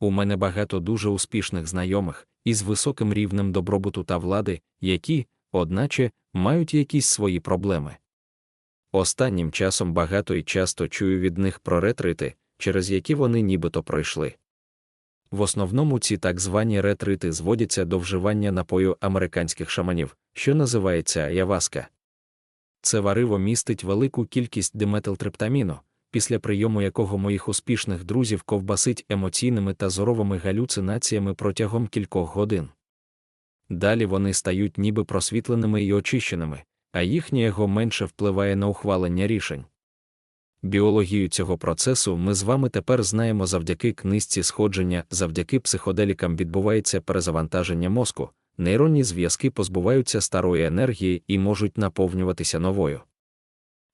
У мене багато дуже успішних знайомих із високим рівнем добробуту та влади, які, одначе, мають якісь свої проблеми. Останнім часом багато і часто чую від них про ретрити, через які вони нібито пройшли. В основному ці так звані ретрити зводяться до вживання напою американських шаманів, що називається аяваска. Це вариво містить велику кількість диметилтриптаміну, після прийому якого моїх успішних друзів ковбасить емоційними та зоровими галюцинаціями протягом кількох годин. Далі вони стають ніби просвітленими і очищеними, а їхнє его менше впливає на ухвалення рішень. Біологію цього процесу ми з вами тепер знаємо завдяки книжці сходження, завдяки психоделікам відбувається перезавантаження мозку, нейронні зв'язки позбуваються старої енергії і можуть наповнюватися новою.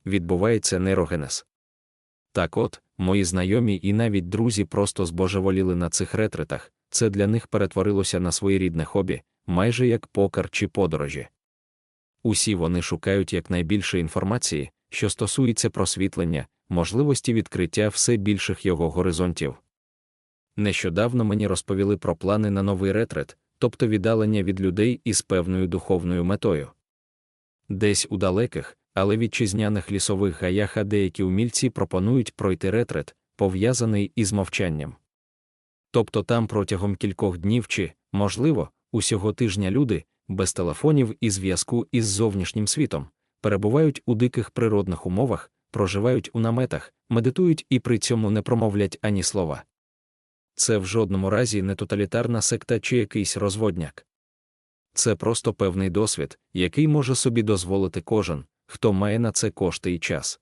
Відбувається нейрогенез. Так от, мої знайомі і навіть друзі просто збожеволіли на цих ретритах, це для них перетворилося на своєрідне хобі, майже як покер чи подорожі. Усі вони шукають якнайбільше інформації, що стосується просвітлення, можливості відкриття все більших його горизонтів. Нещодавно мені розповіли про плани на новий ретрит, тобто віддалення від людей із певною духовною метою. Десь у далеких, але вітчизняних лісових гаях деякі умільці пропонують пройти ретрит, пов'язаний із мовчанням. Тобто там протягом кількох днів чи, можливо, усього тижня люди, без телефонів і зв'язку із зовнішнім світом, перебувають у диких природних умовах, проживають у наметах, медитують і при цьому не промовлять ані слова. Це в жодному разі не тоталітарна секта чи якийсь розводняк. Це просто певний досвід, який може собі дозволити кожен, хто має на це кошти і час.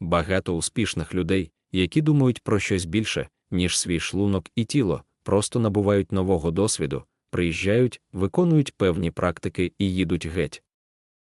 Багато успішних людей, які думають про щось більше, ніж свій шлунок і тіло, просто набувають нового досвіду, приїжджають, виконують певні практики і їдуть геть.